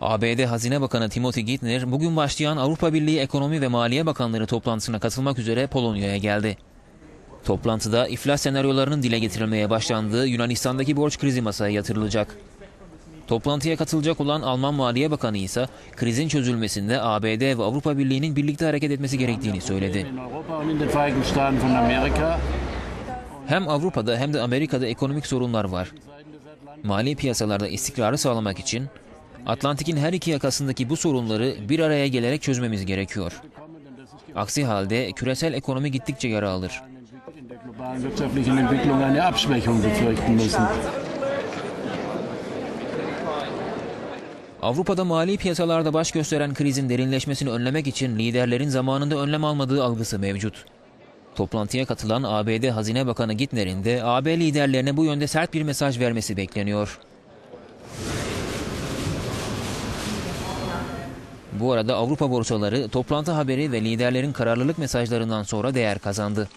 ABD Hazine Bakanı Timothy Geithner bugün başlayan Avrupa Birliği Ekonomi ve Maliye Bakanları toplantısına katılmak üzere Polonya'ya geldi. Toplantıda iflas senaryolarının dile getirilmeye başlandığı Yunanistan'daki borç krizi masaya yatırılacak. Toplantıya katılacak olan Alman Maliye Bakanı ise krizin çözülmesinde ABD ve Avrupa Birliği'nin birlikte hareket etmesi gerektiğini söyledi. Hem Avrupa'da hem de Amerika'da ekonomik sorunlar var. Mali piyasalarda istikrarı sağlamak için Atlantik'in her iki yakasındaki bu sorunları bir araya gelerek çözmemiz gerekiyor. Aksi halde küresel ekonomi gittikçe yara alır. Avrupa'da mali piyasalarda baş gösteren krizin derinleşmesini önlemek için liderlerin zamanında önlem almadığı algısı mevcut. Toplantıya katılan ABD Hazine Bakanı Gitner'in de AB liderlerine bu yönde sert bir mesaj vermesi bekleniyor. Bu arada Avrupa borsaları toplantı haberi ve liderlerin kararlılık mesajlarından sonra değer kazandı.